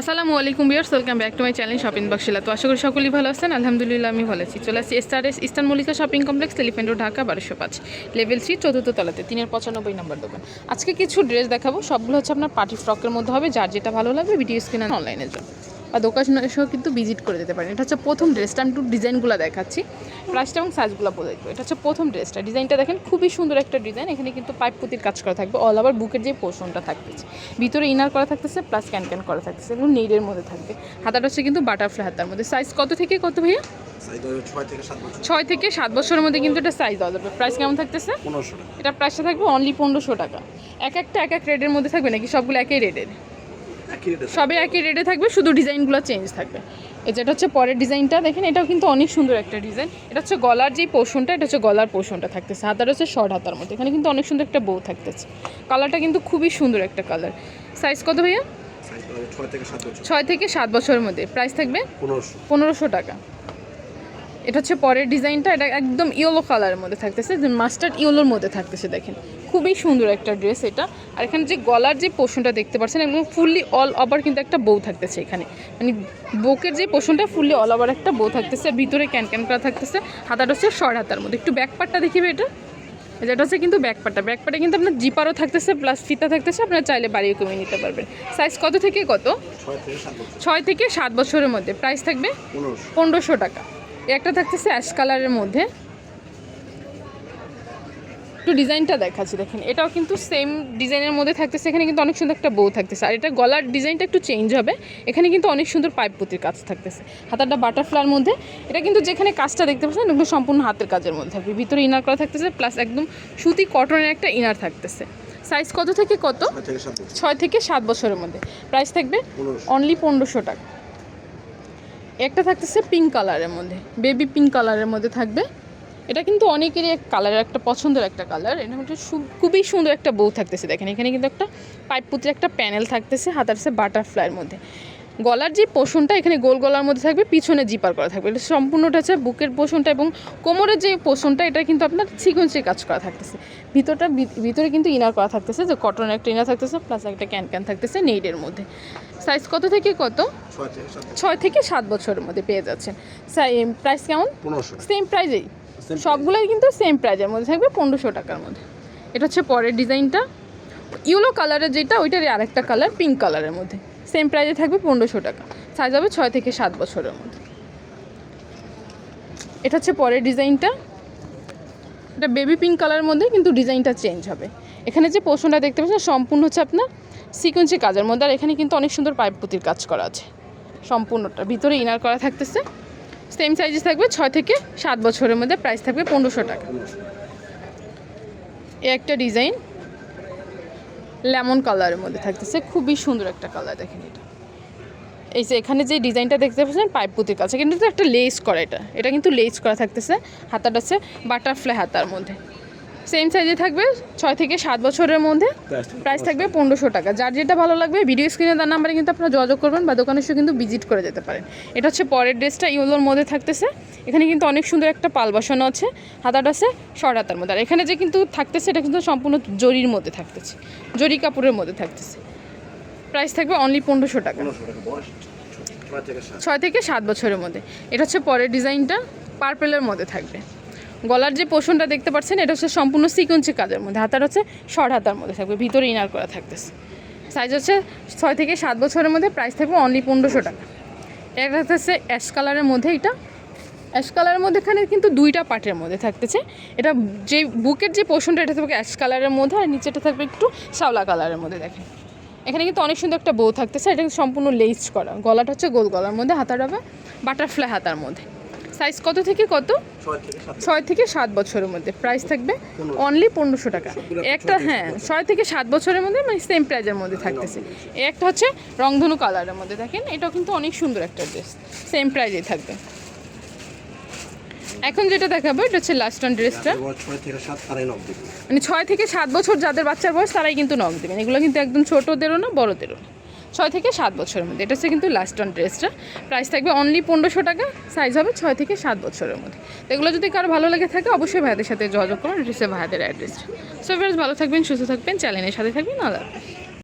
আসসালামু আলাইকুম viewers welcome back to my channel shopping বাক্সিলা তো আশা করি সকলেই ভালো আছেন, আলহামদুলিল্লাহ আমি ভালো আছি। চলে আসছি Star Eastern Mollika Shopping Complex Elephant Dhaka, বারোশো পাঁচ। লেভেল থ্রি, চতুর্থ তলাতে, তিনের পঁচানব্বই নম্বর দোকান। আজকে কিছু ড্রেস দেখাবো, সবগুলো হচ্ছে আপনার পার্টি ফ্রকের মধ্যে হবে, যার যেটা ভালো লাগবে, ভিডিও স্ক্রিন অনলাইনের জন্য বা দোকান কিন্তু ভিজিট করে যেতে পারেন। এটা হচ্ছে প্রথম ড্রেসটা আমি একটু ডিজাইনগুলো দেখাচ্ছি। প্রাইসটা এবং সাইজগুলো বলে দেবো। এটা হচ্ছে প্রথম ড্রেসটা ডিজাইনটা দেখেন খুবই সুন্দর একটা ডিজাইন। এখানে কিন্তু পাইপ পুতির কাজ করা থাকবে। অল ওভার বুকের যে পোর্শনটা থাকতেছে। ভিতরে ইনার করা থাকতেছে প্লাস ক্যান ক্যান করা থাকতেছে। এবং নেইডের মধ্যে থাকবে। হাতাটা হচ্ছে কিন্তু বাটারফ্লাই হাতার মধ্যে। সাইজ কত থেকে কত ভাইয়া? ছয় থেকে সাত বছর। ছয় থেকে সাত বছরের মধ্যে কিন্তু এটা সাইজ দেওয়া যাবে। প্রাইস কেমন থাকতেছে? এটা প্রাইসটা থাকবে অনলি পনেরোশো টাকা। এক একটা এক এক রেটের মধ্যে থাকবে নাকি? সবগুলো একই রেটের একই রেটে সবে একই রেটে থাকবে শুধু ডিজাইনগুলো চেঞ্জ থাকবে। এই যেটা হচ্ছে পরের ডিজাইনটা দেখেন এটাও কিন্তু অনেক সুন্দর একটা ডিজাইন। এটা হচ্ছে গলার যে পোর্শনটা এটা হচ্ছে গলার পোর্শনটা থাকতেছে। হাতার হচ্ছে শর্ট হাতার মধ্যে। এখানে কিন্তু অনেক সুন্দর একটা বউ থাকতেছে। কালারটা কিন্তু খুবই সুন্দর একটা কালার সাইজ কত ভাইয়া? ছয় থেকে সাত বছরের মধ্যে। প্রাইস থাকবে? পনেরোশো টাকা। এটা হচ্ছে পরের ডিজাইনটা এটা একদম ইয়েলো কালারের মধ্যে থাকতেছে মাস্টার্ড ইয়েলোর মধ্যে থাকতেছে দেখেন। খুবই সুন্দর একটা ড্রেস এটা। আর এখানে যে গলার যে পোর্শনটা দেখতে পাচ্ছেন একদম ফুললি অল ওভার কিন্তু একটা বউ থাকতেছে এখানে। মানে বুকের যে পোর্শনটা ফুললি অল ওভার একটা বউ থাকতেছে ভিতরে ক্যান ক্যান করা থাকতেছে হাতাটা হচ্ছে শর্ট হাতার মধ্যে। একটু ব্যাক পার্টটা দেখিবে এটা? যেটা হচ্ছে কিন্তু ব্যাক পার্টটা ব্যাক পার্টে কিন্তু আপনার জিপারও থাকতেছে প্লাস ফিতা থাকতেছে আপনারা চাইলে বাড়িও কমিয়ে নিতে পারবেন। সাইজ কত থেকে কত? ছয় থেকে সাত বছরের মধ্যে। প্রাইস থাকবে? পনেরোশো টাকা। একটা থাকতেছে অ্যাশ কালারের মধ্যে। একটু ডিজাইনটা দেখাচ্ছি দেখেন। এটাও কিন্তু সেম ডিজাইনের মধ্যে থাকতেছে এখানে কিন্তু অনেক সুন্দর একটা বউ থাকতেছে। আর এটা গলার ডিজাইনটা একটু চেঞ্জ হবে এখানে কিন্তু অনেক সুন্দর পাইপ পুতির কাজ থাকতেছে। হাতারটা বাটারফ্লাইয়ের মধ্যে এটা কিন্তু যেখানে কাজটা দেখতে পাচ্ছেন একদম সম্পূর্ণ হাতের কাজের মধ্যে থাকবে। ভিতরে ইনার করা থাকতেছে প্লাস একদম সুতি কটনের একটা ইনার থাকতেছে। সাইজ কত থেকে কত? ছয় থেকে সাত বছরের মধ্যে। প্রাইস থাকবে অনলি পনেরোশো টাকা। একটা থাকতেছে পিঙ্ক কালারের মধ্যে বেবি পিঙ্ক কালারের মধ্যে থাকবে। এটা কিন্তু অনেকেরই এক কালারের একটা পছন্দের একটা কালার এটা হচ্ছে খুবই সুন্দর একটা বউ থাকতেছে, দেখেন। এখানে কিন্তু একটা পাইপ পুতির একটা প্যানেল থাকতেছে হাতারছে বাটারফ্লাইয়ের মধ্যে। গলার যে পোষণটা এখানে গোল গলার মধ্যে থাকবে পিছনে জিপার করা থাকবে। এটা সম্পূর্ণটা হচ্ছে বুকের পোষণটা এবং কোমরের যে পোষণটা এটা কিন্তু আপনার সিকোয়েন্সে কাজ করা থাকতেছে। ভিতরটা ভিতরে কিন্তু ইনার করা থাকতেছে যে কটনের একটা ইনার থাকতেছে প্লাস একটা ক্যান ক্যান থাকতেছে নেইডের মধ্যে। সাইজ কত থেকে কত? ছয় থেকে সাত বছরের মধ্যে পেয়ে যাচ্ছেন। প্রাইস কেমন? সেম প্রাইজেই? সবগুলোই কিন্তু সেম প্রাইজের মধ্যে থাকবে পনেরোশো টাকার মধ্যে। এটা হচ্ছে পরের ডিজাইনটা। ইয়েলো কালারের যেটা ওইটারই আরেকটা কালার পিঙ্ক কালারের মধ্যে। সেম প্রাইজে থাকবে পনেরোশো টাকা। সাইজ হবে ছয় থেকে সাত বছরের মধ্যে। এটা হচ্ছে পরের ডিজাইনটা। এটা বেবি পিঙ্ক কালারের মধ্যে কিন্তু ডিজাইনটা চেঞ্জ হবে। এখানে যে পোর্শনটা দেখতে পাচ্ছেন, সম্পূর্ণ হচ্ছে আপনার সিকোয়েন্সি কাজের মধ্যে। আর এখানে কিন্তু অনেক সুন্দর পাইপ পুতির কাজ করা আছে। সম্পূর্ণটা ভিতরে ইনার করা থাকতেছে। সেম সাইজে থাকবে ছয় থেকে সাত বছরের মধ্যে। প্রাইস থাকবে পনেরোশো টাকা। এ একটা ডিজাইন লেমন কালারের মধ্যে থাকতেছে। খুবই সুন্দর একটা কালার দেখেন এটা। এই যে এখানে যে ডিজাইনটা দেখতে পাচ্ছেন পাইপ পুতির কাছে কিন্তু একটা লেস করা এটা। এটা কিন্তু লেস করা থাকতেছে হাতাটা হচ্ছে বাটারফ্লাই হাতার মধ্যে। সেম সাইজে থাকবে ছয় থেকে সাত বছরের মধ্যে। প্রাইস থাকবে পনেরোশো টাকা। যার যেটা ভালো লাগবে ভিডিও স্ক্রিনে তার নাম্বারে কিন্তু আপনারা যোগাযোগ করবেন বা দোকানে এসে কিন্তু ভিজিট করে যেতে পারেন। এটা হচ্ছে পরের ড্রেসটা ইউলোর মধ্যে থাকতেছে। এখানে কিন্তু অনেক সুন্দর একটা পাল বসানো আছে হাতাটা আছে শর্ট হাতার মধ্যে। আর এখানে যে কিন্তু থাকতেছে এটা কিন্তু সম্পূর্ণ জরির মধ্যে থাকতেছে জরি কাপড়ের মধ্যে থাকতেছে। প্রাইস থাকবে অনলি পনেরোশো টাকা। ছয় থেকে সাত। বছরের মধ্যে। এটা হচ্ছে পরের ডিজাইনটা পার্পেলের মধ্যে থাকবে। গলার যে পোষণটা দেখতে পাচ্ছেন এটা হচ্ছে সম্পূর্ণ সিকোয়েন্সি কাজের মধ্যে। হাতার হচ্ছে শর্ট হাতার মধ্যে থাকবে ভিতরে ইনার করা থাকতেছে। সাইজ হচ্ছে ছয় থেকে সাত বছরের মধ্যে প্রাইস থাকবে অনলি পনেরোশো টাকা। এটা হচ্ছে অ্যাশ কালারের মধ্যে এটা অ্যাশ কালারের মধ্যে এখানে কিন্তু দুইটা পার্টের মধ্যে থাকতেছে। এটা যে বুকের যে পোষণটা এটা থাকবে অ্যাশ কালারের মধ্যে আর নিচেটা থাকবে একটু শ্যাওলা কালারের মধ্যে দেখেন। এখানে কিন্তু অনেক সুন্দর একটা বউ থাকতেছে এটা কিন্তু সম্পূর্ণ লেস করা। গলাটা হচ্ছে গোল গলার মধ্যে হাতার হবে বাটারফ্লাই হাতার মধ্যে। সাইজ কত থেকে কত? ছয় থেকে সাত। বছরের মধ্যে। প্রাইস থাকবে অনলি পনেরোশো টাকা। একটা হ্যাঁ ছয় থেকে সাত বছরের মধ্যে মানে সেম প্রাইজের মধ্যে থাকতেছে। একটা হচ্ছে রংধনু কালারের মধ্যে দেখেন এটাও কিন্তু অনেক সুন্দর একটা ড্রেস সেম প্রাইজেই থাকবে। এখন যেটা দেখাবো এটা হচ্ছে লাস্ট অন ড্রেসটা মানে ছয় থেকে সাত বছর যাদের বাচ্চার বয়স তারাই কিন্তু নখ দেবেন এগুলো কিন্তু একদম ছোটোদেরও না বড়োদেরও ছয় থেকে সাত বছরের মধ্যে। এটা হচ্ছে কিন্তু লাস্ট অন ড্রেসটা প্রাইস থাকবে অনলি পনেরোশো টাকা। সাইজ হবে ছয় থেকে সাত বছরের মধ্যে। তো এগুলো যদি কারও ভালো লাগে থাকে অবশ্যই ভাইদের সাথে যোগাযোগ করুন। এটা হচ্ছে ভাইদের অ্যাড্রেসটা সো ভালো থাকবেন সুস্থ থাকবেন চ্যানেলের সাথে থাকবেন হাফেজ।